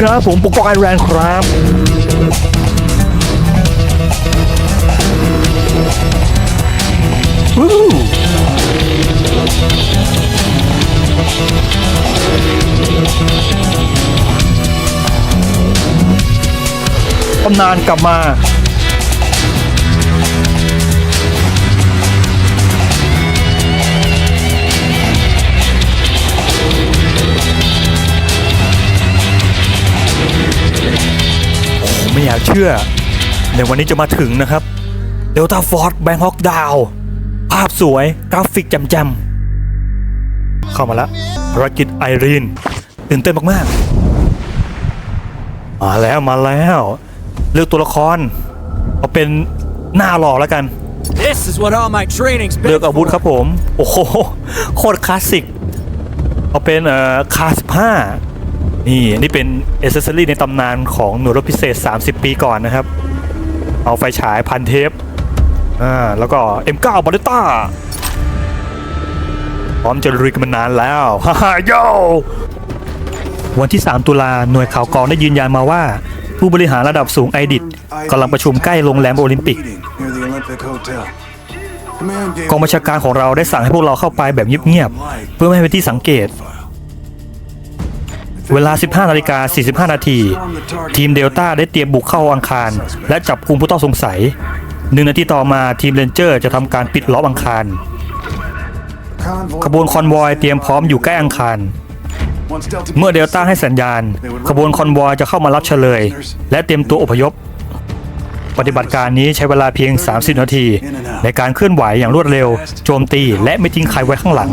ครับ ผมปกป้องไอแรนครับวู้ตำนานกลับมาากเชื่อ ในวันนี้จะมาถึงนะครับเดลต้าฟอร์ดแบงฮอกดาวภาพสวยกราฟิกจำๆเข้ามาแล้วภารกิจไอรีนตื่นเต้นมากๆ มาแล้วมาแล้ว เลือกตัวละครเอาเป็นหน้าหล่อแล้วกัน This is what all my training's เลื been อกอาวุธครับผม โอ้โห โคตรคลาสสิก เอาเป็นเอ่อคาสิบห้า นี่นี่เป็นเอเซสซอรี่ในตำนานของหน่วยรบพิเศษ 30 ปีก่อนนะครับ เอาไฟฉายพันเทปอ่าแล้วก็ M9 บอลต้าพร้อมจะลุยกันมานานแล้วฮ่าฮ่าโยวันที่ 3 ตุลาหน่วยข่าวกรองได้ยืนยันมาว่า ผู้บริหารระดับสูงไอดิดกำลังประชุมใกล้โรงแรมโอลิมปิก กองบัญชาการของเราได้สั่งให้พวกเราเข้าไปแบบเงียบๆเพื่อไม่ให้เป็นที่สังเกต เวลา 15นาฬิกา45 นาที ทีมเดลต้าได้เตรียมบุกเข้าอังคาร และจับกลุ่มผู้ต้องสงสัยหนึ่งนาทีต่อมาทีมเรนเจอร์จะทำการปิดล้อมอังคาร ขบวนคอนวอยเตรียมพร้อมอยู่ใกล้อังคาร เมื่อเดลต้าให้สัญญาณ ขบวนคอนวอยจะเข้ามารับเฉลย และเตรียมตัวอพยพ ปฏิบัติการนี้ใช้เวลาเพียง 30 นาที ในการเคลื่อนไหวอย่างรวดเร็ว โจมตีและไม่ทิ้งใครไว้ข้างหลัง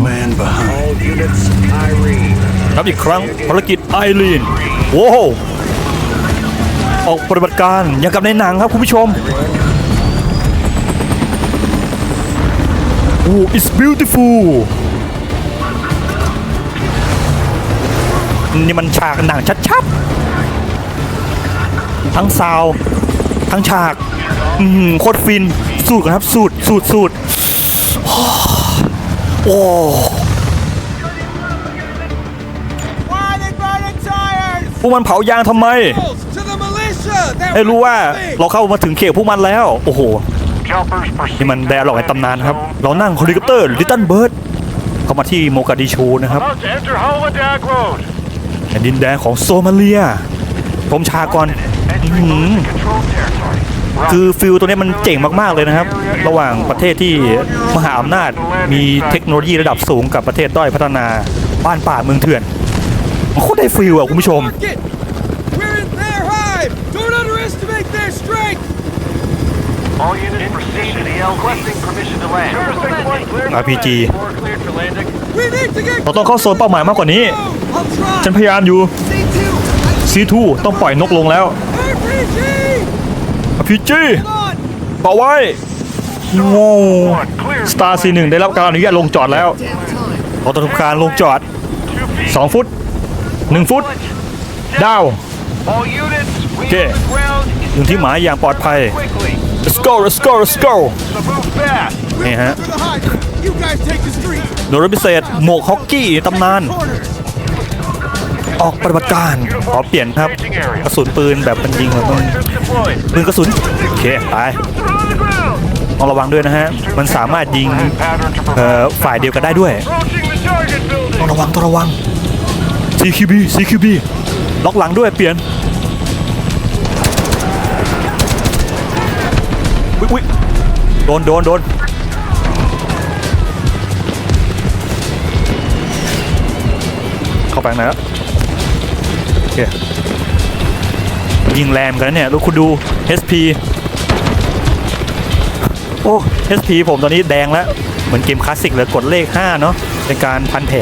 นับอีกครั้งภารกิจไอรีนโว้วออกปฏิบัติการอย่างกับในหนังครับคุณผู้ชมโอ้ it's beautiful นี่มันฉากหนังชัดๆ ทั้งซาวทั้งฉากอืมโคตรฟิน สูตรครับสูตรสูตรสูตรโอ้ พวกมันเผายางทำไม ให้รู้ว่าเราเข้ามาถึงเขตพวกมันแล้ว โอ้โห นี่มันไดอะล็อกในตำนานครับ เรานั่งเฮลิคอปเตอร์ลิตเติ้ลเบิร์ดเข้ามาที่โมกาดิชูนะครับแผ่นดินแดนของโซมาเลียชมฉาก่อนคือฟิลตัวนี้มันเจ๋งมากๆเลยนะครับ ระหว่างประเทศที่มหาอำนาจมีเทคโนโลยีระดับสูงกับประเทศด้อยพัฒนาบ้านป่าเมืองเถื่อน โคตรได้ฟิลอะคุณผู้ชม Get! We're in their hive! Don't underestimate their strength! All units proceed to the LZ. Requesting permission to land. RPG. More cleared for landing. We need to get เราต้องเข้าโซนเป้าหมายมากกว่านี้ I'll try! ฉันพยายามอยู่ C2! C2 ต้องปล่อยนกลงแล้ว RPG! RPG Hold on! ต่อไว้โง่สตาร์ซีหนึ่งได้รับการอนุญาตลงจอดแล้วเราต้องทำการลงจอด 2 ฟุต 1ฟุต ดาว All units, we Okay. on the ground. ถึงที่หมายอย่างปลอดภัย Quickly. let's go let's go let's go So move fast. นี่ฮะ To the hive! You guys take the street! โดยรถพิเศษหมวกฮอกกี้ตำนาน Corners! ออกปฏิบัติการขอเปลี่ยนครับ กระสุนปืนแบบมันยิงแบบมัน Troops deployed. ปืนกระสุน โอเค ไป They're on the ground. ต้องระวังด้วยนะฮะ มันสามารถยิง Pattern to เอ่อ provide. ฝ่ายเดียวกันได้ด้วย Approaching the target ต้อง building. ระวัง ต้องระวัง CQB CQB ล็อกหลังด้วยเปลี่ยนวิวิโดนโดนโดนเข้าไปข้างในแล้วโอเคยิงแรงกันเนี่ยแล้วคุณดู SP โอ้ SP ผมตอนนี้แดงแล้ว เหมือนเกมคลาสสิกเลยกดเลข 5 เนาะในการพันแผล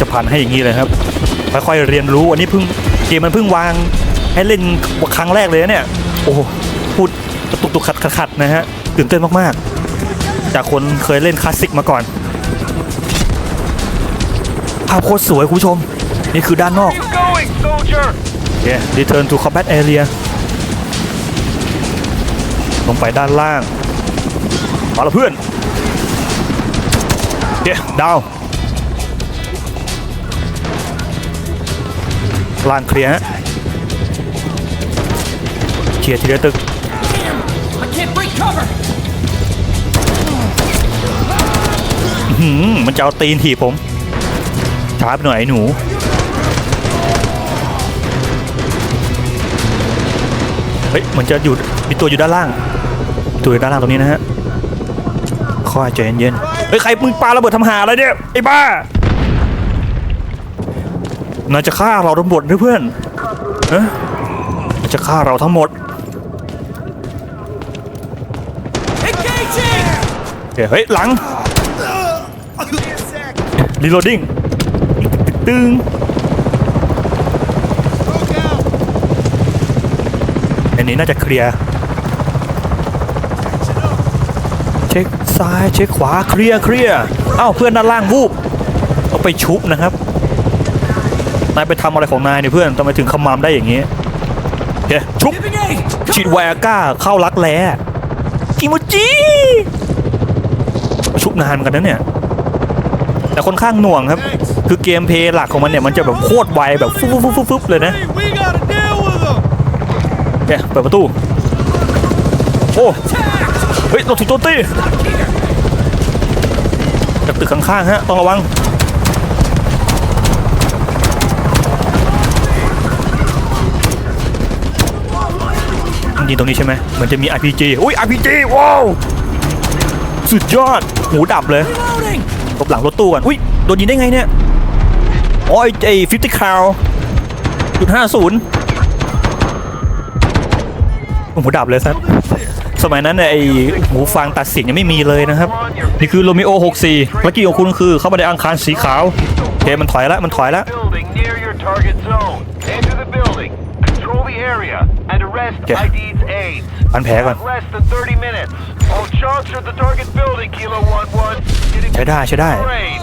จะพันให้อย่างนี้เลยครับค่อยๆเรียนรู้อันนี้เพิ่งเกมมันเพิ่งวางให้เล่นครั้งแรกเลยนะเนี่ย โอ้โหพูดกระตุกตุกขัดขัดนะฮะตื่นเต้นมากๆ จากคนเคยเล่นคลาสสิกมาก่อนภาพโคตรสวยคุณผู้ชม นี่คือด้านนอกโอเค return to combat area ลงไปด้านล่างมาละเพื่อนโอเคดาว ล่างเคลียร์ฮะเคลียร์ทีละตึก I can't break cover! หืมมันจะเอาตีนถีบผมช้าไปหน่อยไอ้หนูเฮ้ยเหมือนจะอยู่มีตัวอยู่ด้านล่างมีตัวอยู่ด้านล่างตรงนี้นะฮะคอยใจเย็นๆเฮ้ยใครมึงปาระเบิดทำหาอะไรเนี่ยไอ้บ้า นายจะฆ่าเราทั้งหมดนะเพื่อนเอ๊ะนายจะฆ่าเราทั้งหมดเฮ้ยเฮ้ยหลังรีโหลดดิ้งตึงอันนี้น่าจะเคลียร์เช็คซ้ายเช็คขวาเคลียร์เคลียร์เอ้าเพื่อนด้านล่างวูบเอาไปชุบนะครับ นายไปทำอะไรของนายเนี่ยเพื่อนทำไมถึงขมามได้อย่างนี้โอเชุบฉีดไวอาก้าเข้ารักแร้กิโมจิชุบนานเหมือนกันนะเนี่ยแต่ค่อนข้างหน่วงครับ คือเกมเพลย์หลักของมันเนี่ยมันจะแบบโคตรไวแบบฟุ๊บฟุ๊บฟุ๊บฟุ๊บเลยนะเนี่ยเปิดประตู โอ้เฮ้ยเราถูกโจมตีจากตึกข้างๆฮะต้องระวัง ยิงตรงนี้ใช่ไหมเหมันจะมี RPG อุ้ย RPG ว้าวสุดยอดหูดับเลย Reloading! หลบหลังรถตู้ก่อนอุ้ยโดนยิงได้ไงเนี่ยอ๋อไอ้ไอ้ฟิฟตี้คาวจุดห้าศูนย์หูดับเลยครับสมัยนั้นไอ้หูฟังตัดเสียงยังไม่มีเลยนะครับ นี่คือโรมิโอ 64ภารกิจของคุณคือเข้ามาในอังคารสีขาวโอเคมันถอยแล้วมันถอยแล้ว Building near your target zone. Enter the building. Control the area. And arrest Yeah. ID's aides. อันแผลก่อน Have less than 30 minutes. All shots are at the target building, Kilo 1-1. Getting ใช้ได้ใช้ได้ raid.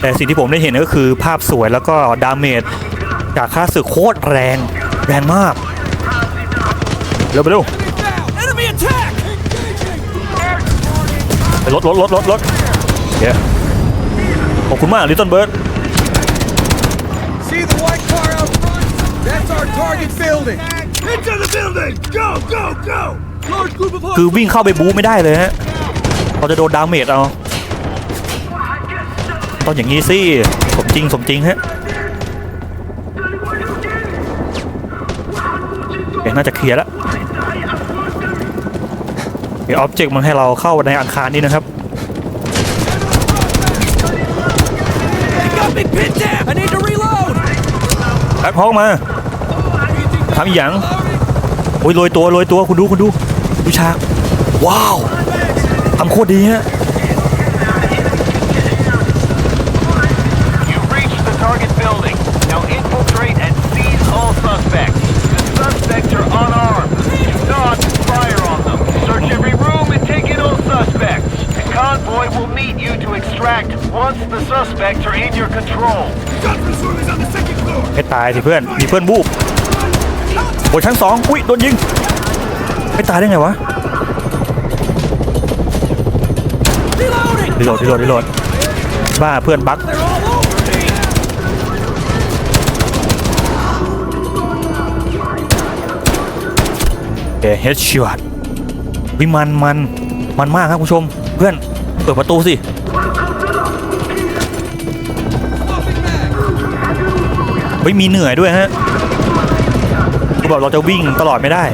แต่สิ่งที่ผมได้เห็นก็คือภาพสวยแล้วก็ดาเมจจากค่าศึกโคตรแรงแรงมาก เร็วไปเร็ว Down! Enemy attack! Engaging! ไปรถรถรถรถรถเดี๋ยวขอบคุณมากลิตเติ้ลเบิร์ด target building! Into the building! Go, go, go! Large group of คือวิ่งเข้าไปบู๊ไม่ได้เลยฮะเราจะโดนดาเมจเอาต้องอย่างนี้สิสมจริงสมจริงฮะเอ๊ะน่าจะเคลียร์แล้วเดี๋ยวออบเจกต์มันให้เราเข้าในอังคารนี้นะครับ They got me pinned down! I need to reload! แบ็คฮอกมา ทำอีหยังโอ้ยโรยตัวโรยตัวคุณดูคุณดูดูฉากว้าวทำโคตรดีฮะ You've reached the target building. Now infiltrate and seize all suspects. The suspects are unarmed. Do not fire on them. Search every room and take in all suspects. The convoy will meet you to extract once the suspects are in your control. Gun reserve is on the second floor! ให้ตายสิเพื่อน มีเพื่อนบูบ โอ้ยชั้นสองอุ้ยโดนยิง ไม่ตายได้ไงวะ Reloading! รีโหลดรีโหลดรีโหลดบ้าเพื่อนบั๊ก They're all over me! เอเฮดช็อตวิมันมันมันมากครับคุณผู้ชม เพื่อนเปิดประตูสิ Swapping mag! เฮ้ยมีเหนื่อยด้วยฮะ คือแบบเราจะวิ่งตลอดไม่ได้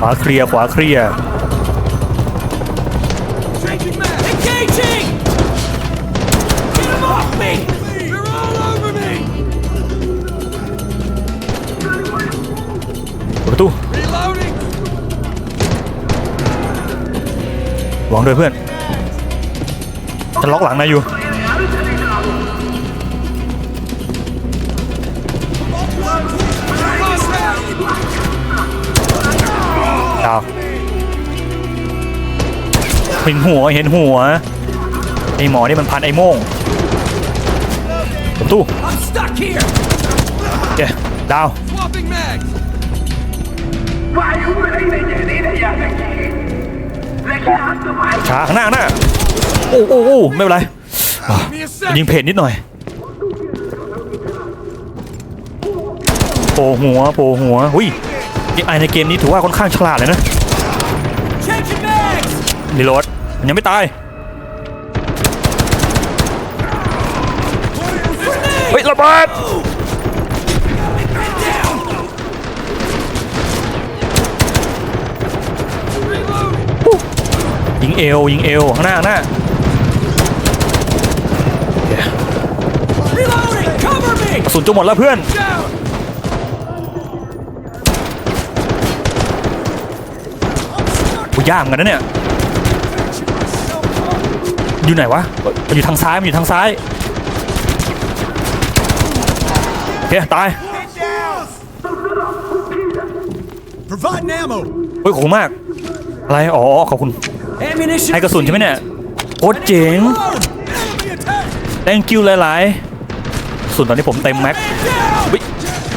ขวาเคลียร์ขวาเคลียร์ประตูหวังด้วยเพื่อนจะล็อกหลังนายอยู่ เห็นหัวเห็นหัวไอหมอนี่มันพันไอโม่งเปิดประตู I'm stuck here! โอเคดาว Swapping mags! ช้าข้างหน้าข้างหน้าโอ้โอ้โอ้ไม่เป็นไร Give me a sec. ยิงเพจนิดหน่อยโผล่หัวโผล่หัวหุยไอในเกมนี้ถือว่าค่อนข้างฉลาดเลยนะ Changing bags. รีโหลด มันยังไม่ตาย เฮ้ยระเบิดยิงเอวยิงเอวข้างหน้าข้างหน้ากระสุนจะหมดแล้วเพื่อน กูยากเหมือนกันนะเนี่ย อยู่ไหนวะมันอยู่ทางซ้ายมันอยู่ทางซ้ายโอเคตาย Providing ammo. เฮ้ยขอบคุณมาก อะไร อ๋อขอบคุณ Ammunition. ให้กระสุนใช่ไหมเนี่ยโคตรเจ๋ง Reload. Enemy attack. thank you หลายๆกระสุนตอนนี้ผมเต็มแม็ก Down. วิ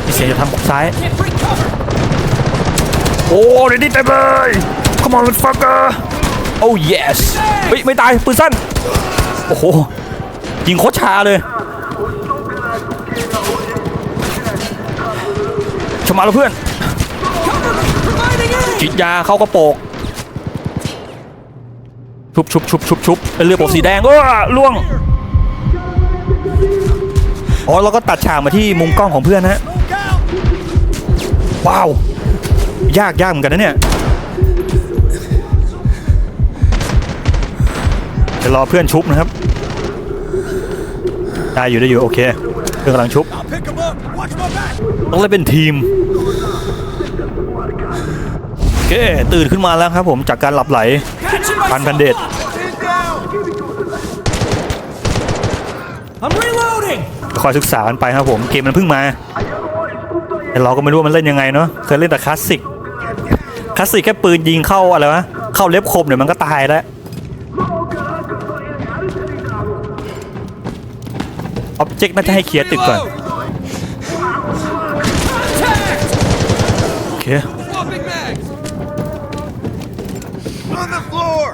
มีเสียงจากทางซ้าย Can't break cover. โอ้เดี๋ยวนี้เต็มเลย come on let's fucker oh yes เฮ้ยไม่ตายปืนสั้น โอ้โห ยิงโคตรช้าเลยชมาแล้วเพื่อน Providing aid. ฉีดยาเข้ากระโปก ชุบชุบชุบชุบชุบเป็นเรือโปกสีแดงเออล่วง อ๋อแล้วก็ตัดฉากมาที่มุมกล้องของเพื่อนนะฮะ ว้าว ยากยากเหมือนกันนะเนี่ย เดี๋ยวรอเพื่อนชุบนะครับ ได้อยู่ได้อยู่โอเคเพื่อนกำลังชุบ I'll pick him up. Watch my back. ต้องเล่นเป็นทีมโอเคตื่นขึ้นมาแล้วครับผมจากการหลับไหล Catching พันพันเดช He's down. I'm reloading. คอยศึกษากันไปครับผมเกมมันเพิ่งมาแต่เราก็ไม่รู้ว่ามันเล่นยังไงเนาะเคยเล่นแต่คลาสสิกคลาสสิกแค่ปืนยิงเข้าอะไรวะเข้าเล็บคมเดี๋ยวมันก็ตายแล้ว ออบเจกต์น่าจะให้เคลียร์ตึกก่อน Attack. โอเค Swapping mags. On the floor.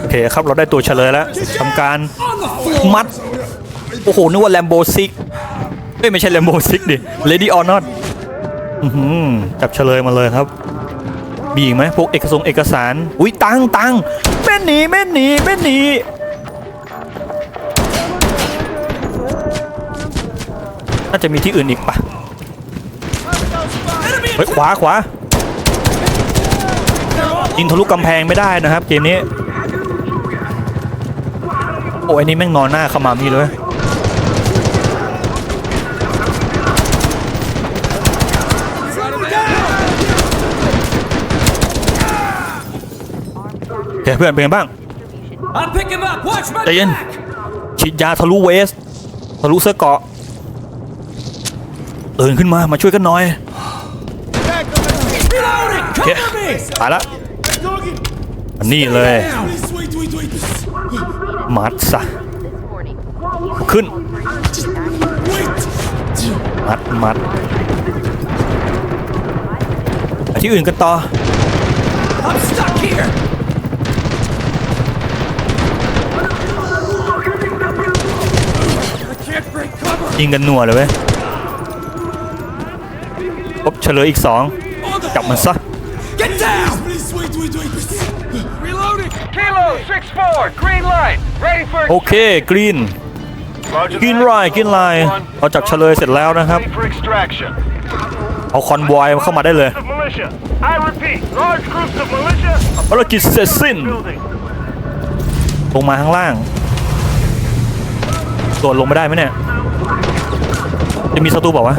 โอเคครับเราได้ตัวเฉลยแล้วทำการ On the floor. มัด โอ้โห นึกว่าแลมโบซิกเอ้ยไม่ใช่แลมโบซิกดิเลดี้ออนอตจับเฉลยมาเลยครับมีอีกไหมพวกเอกสงเอกสาร อุ้ยตังตังแม่นหนีแม่นหนีแม่นหนี น่าจะมีที่อื่นอีกปะเฮ้ยขวาขวายิงทะลุกำแพงไม่ได้นะครับ เกมนี้ โอ้ยอันนี้แม่งนอนหน้าเข้ามามีเลยโอเคเพื่อนเป็นไงบ้าง I'll pick him up. Watch my ใจเย็น back. ฉีดยาทะลุเวส ทะลุเสื้อเกราะ ตื่นขึ้นมา มาช่วยกันหน่อย Reloading. โอเค Cover me. ตายละอันนี้เลย Down. มัดซะขึ้น มัดมัดไปที่อื่นกันต่อ I'm stuck here. I can't break cover. ยิงกันหนัวเลยเว้ย พบเฉลยอีกสอง On the จับมันซะ Get down. Please wait, wait, wait. Reloading. Kilo 6-4, green light, ready for โอเคกรีน Roger กิน that. ไรกินไรเราจับเฉลยเสร็จแล้วนะครับ Ready for extraction. เอาคอนวอยเข้ามาได้เลย Of militia. I repeat, large groups of militia ภารกิจเสร็จสิ้น building. ลงมาข้างล่างโดดลงไม่ได้ไหมเนี่ย จะมีศัตรูบอกว่าวะ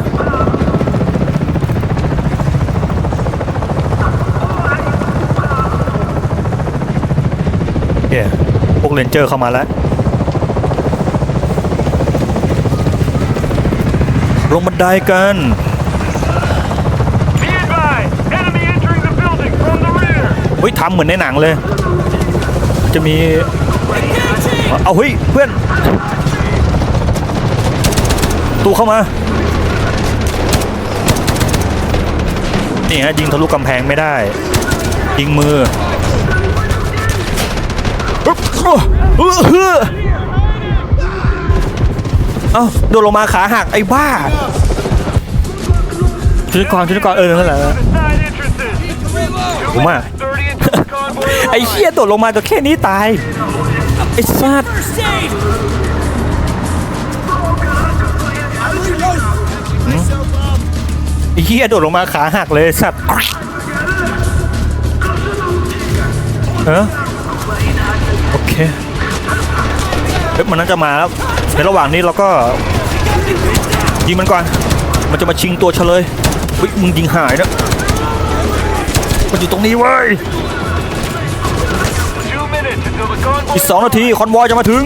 โอเคพวกเรนเจอร์เข้ามาแล้วลงบันไดกันเฮ้ยทำเหมือนในหนังเลย จะมี เอาเฮ้ยเพื่อน ตูเข้ามา นี่ฮะยิงทะลุกำแพงไม่ได้ ยิงมือ เอ้าโดนลงมาขาหักไอ้บ้าชุดก่อนชุดก่อนเออนั่นแหละ The side entrances. Two Ủa mà. minutes, 30 until the convoy ไอ้เชี่ยโดดลงมาตัวแค่นี้ตาย ไอ้สัตว์ไอ้เหี้ยโดดลงมาขาหักเลยสัตว์เอ เฮ้ยมันน่าจะมาแล้วในระหว่างนี้เราก็ยิงมันก่อน มันจะมาชิงตัวเฉลยเฮ้ยมึงยิงหายนะมันอยู่ตรงนี้เว้ยอีกสองนาทีคอนวอยจะมาถึง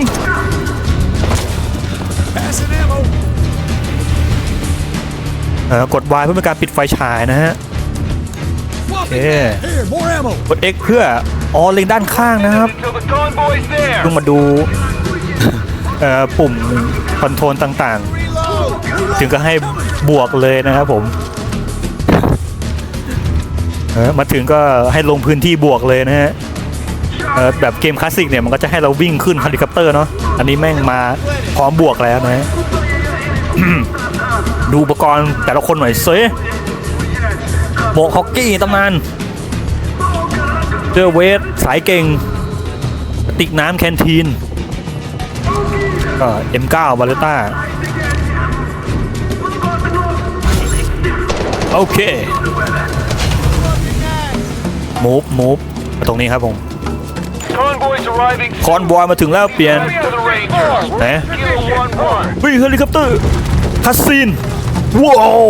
เออกด Y เพื่อเป็นการปิดไฟฉายนะฮะ Swap Yeah. it. Here, more ammo. กด X เพื่อออเลงด้านข้างนะครับ until the convoy's there. ต้องมาดู ปุ่มคอนโทรลต่างๆ ถึงก็ให้บวกเลยนะครับผมมาถึงก็ให้ลงพื้นที่บวกเลยนะฮะแบบเกมคลาสสิกเนี่ยมันก็จะให้เราวิ่งขึ้นเฮลิคอปเตอร์เนาะอันนี้แม่งมาพร้อมบวกแล้วนะฮะดูอุปกรณ์แต่ละคนหน่อยเซหมวกฮอกกี้ตำนานเจอเวทสายเก่งติกน้ำแคนทีน ก็ M9 บาเลต้าโอเคมูฟมูฟตรงนี้ครับผม Convoy's arriving คอนบอยมาถึงแล้วเปลี่ยน to the Rangers. ไหน Kilo 1-1. วิ่งเฮลิคอปเตอร์คัสซีนว้าว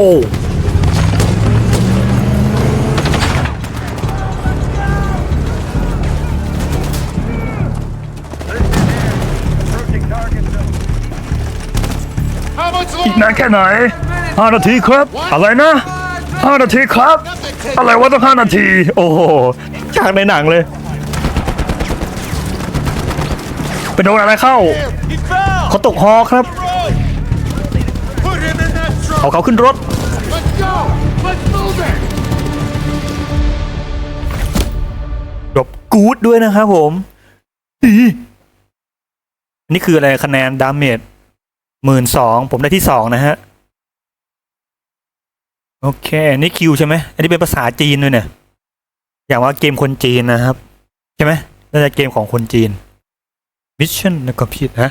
นานแค่ไหนห้านาทีครับ อะไรนะห้านาทีครับ อะไรวะต้องห้านาที โอ้โหฉากในหนังเลยไปโดนอะไรเข้า เขาตกฮอครับ เอาเขาขึ้นรถ Let's go. Let's move it. จบกูดด้วยนะครับผม อีนี่คืออะไรคะแนนดาเมจ หมื่นสองผมได้ที่สองนะฮะ โอเค นี่คิวใช่ไหมอันนี้เป็นภาษาจีนด้วยเนี่ย อย่างว่าเกมคนจีนนะครับ ใช่ไหมน่าจะเกมของคนจีนมิชชั่นนะก็ผิดนะ